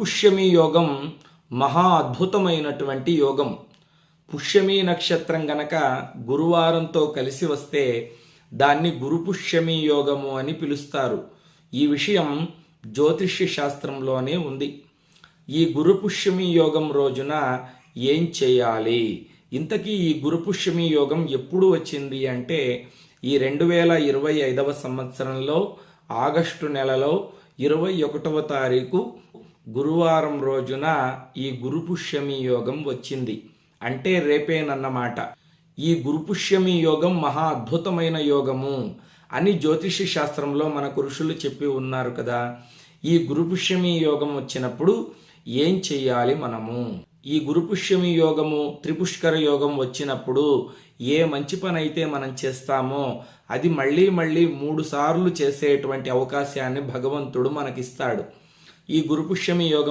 పుష్యమి యోగం మహా అద్భుతమైనటువంటి యోగం. పుష్యమి నక్షత్రం గనక గురువారంతో కలిసి వస్తే దాన్ని గురుపుష్యమి యోగము అని పిలుస్తారు. ఈ విషయం జ్యోతిష్య శాస్త్రంలోనే ఉంది. ఈ గురుపుష్యమి యోగం రోజున ఏం చేయాలి? ఇంతకీ ఈ గురుపుష్యమి యోగం ఎప్పుడు వచ్చింది అంటే ఈ రెండు వేల ఇరవై ఐదవ సంవత్సరంలో ఆగస్టు నెలలో ఇరవై ఒకటవ తారీఖు గురువారం రోజున ఈ గురుపుష్యమి యోగం వచ్చింది. అంటే రేపేనన్నమాట. ఈ గురుపుష్యమి యోగం మహా అద్భుతమైన యోగము అని జ్యోతిష శాస్త్రంలో మన పురుషులు చెప్పి ఉన్నారు కదా. ఈ గురుపుష్యమి యోగం వచ్చినప్పుడు ఏం చెయ్యాలి మనము? ఈ గురుపుష్యమి యోగము త్రిపుష్కర యోగం వచ్చినప్పుడు ఏ మంచి పని అయితే మనం చేస్తామో అది మళ్ళీ మళ్ళీ మూడు సార్లు చేసేటువంటి అవకాశాన్ని భగవంతుడు మనకిస్తాడు. ఈ గురుపుష్యమి యోగం